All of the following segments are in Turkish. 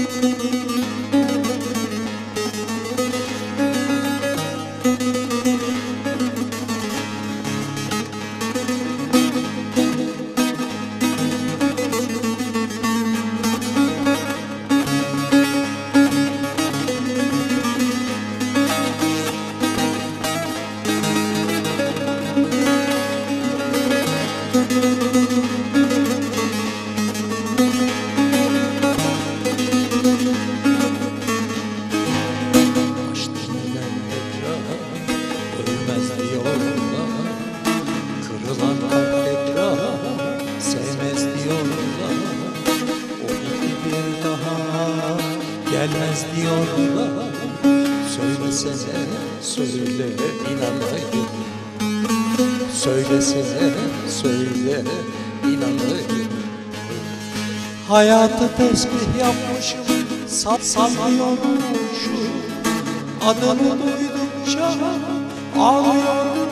Música gelmez diyorlar. Söylesene söyle inanayım. Söylesene söyle inanayım. Hayatı tesbih yapmışım sat sallıyormuşum Adını duydukça ağlıyormuşum.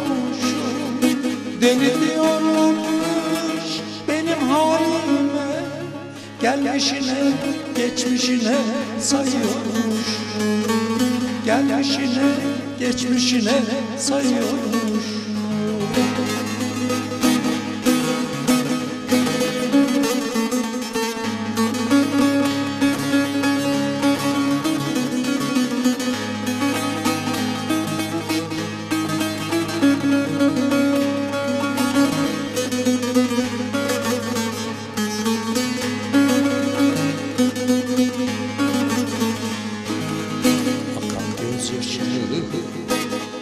Deli diyorlarmış Gelmişine geçmişine sayıyormuş. Gelmişine geçmişine sayıyormuş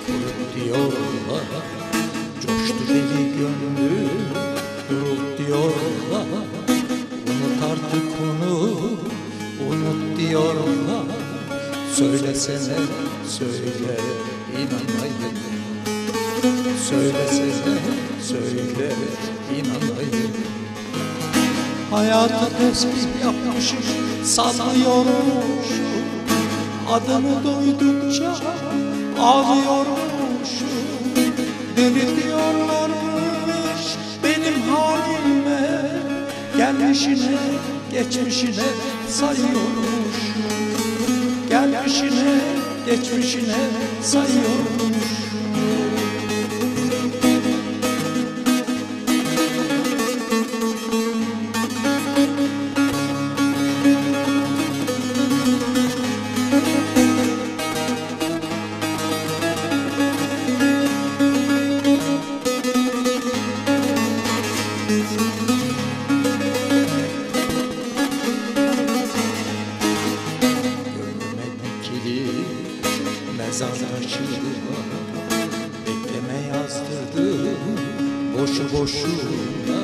kurut diyorlar Coştu deli gönlü durut diyorlar Unut artık onu unut diyorlar Söylesene söyle inanayım Söylesene söyle inanayım Hayatı tesbih yapmışım sallıyormuşum Adını duydukça ağlıyormuşum Deli diyorlarmış benim halime. Gelmişine geçmişine sayıyormuş. Gelmişine geçmişine sayıyormuş boşu boşuna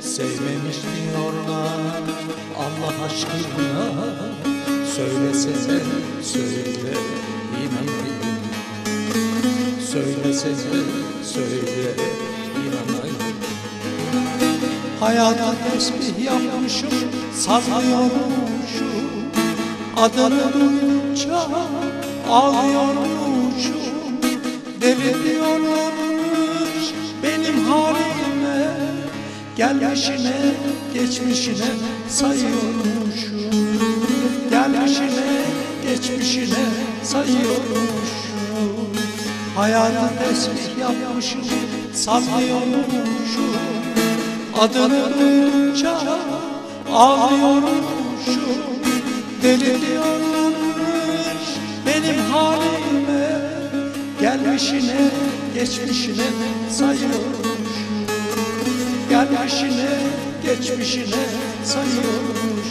Sevmemiş diyorlar Allah aşkına. Söylesene söyle inanayım Söylesene söyle inanayım. Hayata tesbih yapmışım sallıyormuşum Adını duydukça ağlıyormuşum. Deli diyorlarmış Gelmişine geçmişine sayıyormuşum. Gelmişine geçmişine sayıyormuşum. Hayata tesbih yapmışım sallıyormuşum Adını duydukça ağlıyormuşum. Deli diyorlarmış benim halime. Gelmişine geçmişine sayıyormuş Gelmişine geçmişine sayıyormuş